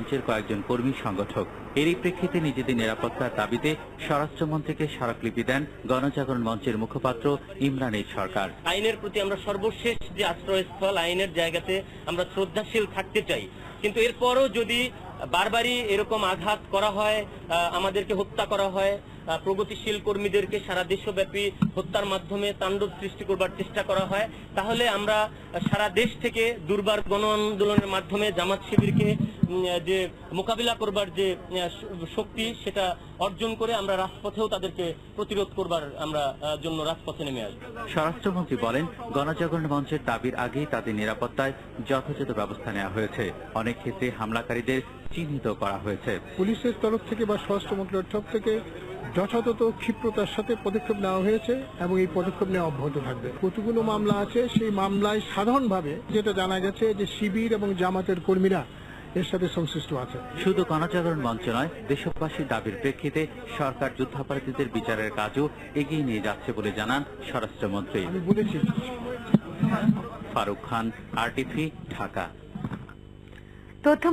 মঞ্চের কয়েকজন কর্মী সংগঠক। এরই প্রেক্ষিতে নিজেদের নিরাপত্তার দাবিতে স্বরাষ্ট্রমন্ত্রীকে স্মারকলিপি দেন গণজাগরণ মঞ্চের মুখপাত্র ইমরানের সরকার। আইনের প্রতি আমরা সর্বশেষ যে আশ্রয়স্থল, আইনের জায়গাতে আমরা শ্রদ্ধাশীল থাকতে চাই। কিন্তু এরপরও যদি বারবারই এরকম আঘাত করা হয় আমাদেরকে হত্যা করা হয় প্রগতিশীল কর্মীদেরকে সারা দেশব্যাপী হত্যার মাধ্যমে তাণ্ডব সৃষ্টি করবার চেষ্টা করা হয়, তাহলে আমরা সারা দেশ থেকে দুর্বার গণ আন্দোলনের মাধ্যমে জামাত শিবিরকে যে মোকাবিলা করবার যে শক্তি, সেটা অর্জন করে আমরা রাজপথেও তাদেরকে প্রতিরোধ করবার আমরা জন্য রাজপথে নেমে আসব। স্বরাষ্ট্রমন্ত্রী বলেন, গণজাগরণ মঞ্চের দাবির আগেই তাদের নিরাপত্তায় যথাযথ ব্যবস্থা নেওয়া হয়েছে। অনেক ক্ষেত্রে হামলাকারীদের চিহ্নিত করা হয়েছে। পুলিশের তরফ থেকে বা স্বরাষ্ট্র মন্ত্রণালয়ের তরফ থেকে যথাযথ ক্ষিপ্রতার সাথে পদক্ষেপ নেওয়া হয়েছে এবং এই পদক্ষেপ নেওয়া অব্যাহত থাকবে। কতগুলো মামলা আছে? সেই মামলায় সাধারণভাবে যেটা জানা গেছে যে শিবির এবং জামাতের কর্মীরা এর সাথে সংশ্লিষ্ট আছে। শুধু গণজাগরণ মঞ্চ নয় দেশবাসীর দাবির প্রেক্ষিতে সরকার যুদ্ধাপরাধীদের বিচারের কাজও এগিয়ে নিয়ে যাচ্ছে বলে জানান স্বরাষ্ট্রমন্ত্রী। আমি বলেছি। ফারুক খান আরটিভি ঢাকা। তথ্য